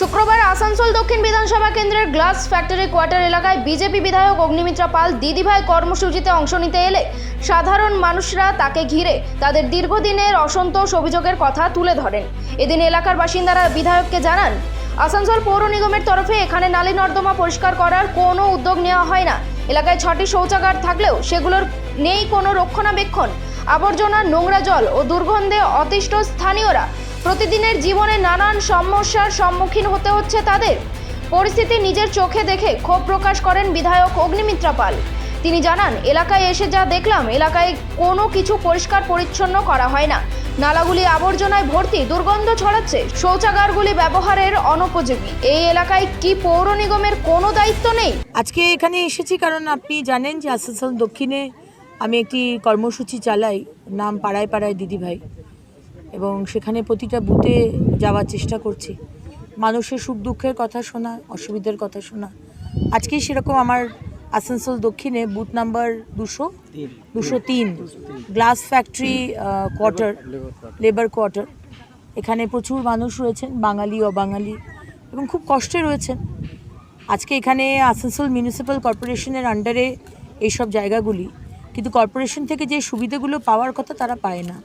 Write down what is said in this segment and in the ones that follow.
শুক্রবার আসানসোল দক্ষিণ বিধানসভা কেন্দ্রের গ্লাস ফ্যাক্টরি কোয়ার্টার এলাকায় বিজেপি বিধায়ক অগ্নিমিত্রা পাল দিদিভাই কর্মসূচিতে অংশ নিতে এলে সাধারণ মানুষরা তাকে ঘিরে তাদের দীর্ঘদিনের অসন্তোষ অভিযোগের কথা তুলে ধরেন। এদিন এলাকার বাসিন্দারা বিধায়ককে জানান, আসানসোল পৌর নিগমের তরফে এখানে নালী নর্দমা পরিষ্কার করার কোনো উদ্যোগ নেওয়া হয় না। এলাকায় ছটি শৌচাগার থাকলেও সেগুলোর নেই কোনো রক্ষণাবেক্ষণ। আবর্জনা নোংরা জল ও দুর্গন্ধে অতিষ্ঠ স্থানীয়রা প্রতিদিনের জীবনে নানান সমস্যার সম্মুখীন হতে হচ্ছে তাদের। পরিস্থিতি নিজের চোখে দেখে ক্ষোভ প্রকাশ করেন বিধায়ক অগ্নিমিত্রা পাল। তিনি জানান, এলাকায় এসে যা দেখলাম, এলাকায় কোনো কিছু পরিষ্কার পরিচ্ছন্ন করা হয় না। নালাগুলি আবর্জনায় ভর্তি, দুর্গন্ধ ছড়াচ্ছে, শৌচাগারগুলি ব্যবহারের অনুপযোগী। এই এলাকায় কি পৌর নিগমের কোনো দায়িত্ব নেই? আজকে এখানে এসেছি কারণ আপনি জানেন যে আসানসোল দক্ষিণে আমি একটি কর্মসূচি চালাই, নাম পাড়ায় পাড়ায় দিদিভাই। এবং সেখানে প্রতিটা বুথে যাওয়ার চেষ্টা করছি। মানুষের সুখ দুঃখের কথা শোনা অসুবিধার কথা শোনা। আজকেই সেরকম আমার আসানসোল দক্ষিণে বুথ নাম্বার দুশো দুশো তিন। Glass factory quarter labour quarter এখানে প্রচুর মানুষ রয়েছেন বাঙালি অবাঙালি এবং খুব কষ্টে রয়েছেন। আজকে এখানে আসানসোল মিউনিসিপ্যাল কর্পোরেশনের আন্ডারে এইসব জায়গাগুলি। কিন্তু কর্পোরেশন থেকে যে সুবিধাগুলো পাওয়ার কথা তারা পায় না।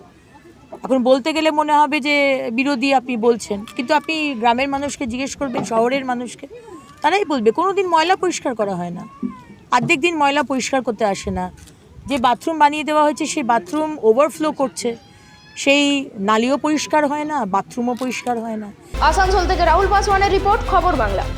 এখন বলতে গেলে মনে হবে যে বিরোধী আপনি বলছেন। কিন্তু আপনি গ্রামের মানুষকে জিজ্ঞেস করবেন, শহরের মানুষকে, তারাই বলবে। কোনো দিন ময়লা পরিষ্কার করা হয় না। অর্ধেক দিন ময়লা পরিষ্কার করতে আসে না। যে বাথরুম বানিয়ে দেওয়া হয়েছে, সেই বাথরুম ওভারফ্লো করছে। সেই নালিও পরিষ্কার হয় না, বাথরুমও পরিষ্কার হয় না। আসানসোল থেকে রাহুল পাসওয়ানের রিপোর্ট, খবর বাংলা।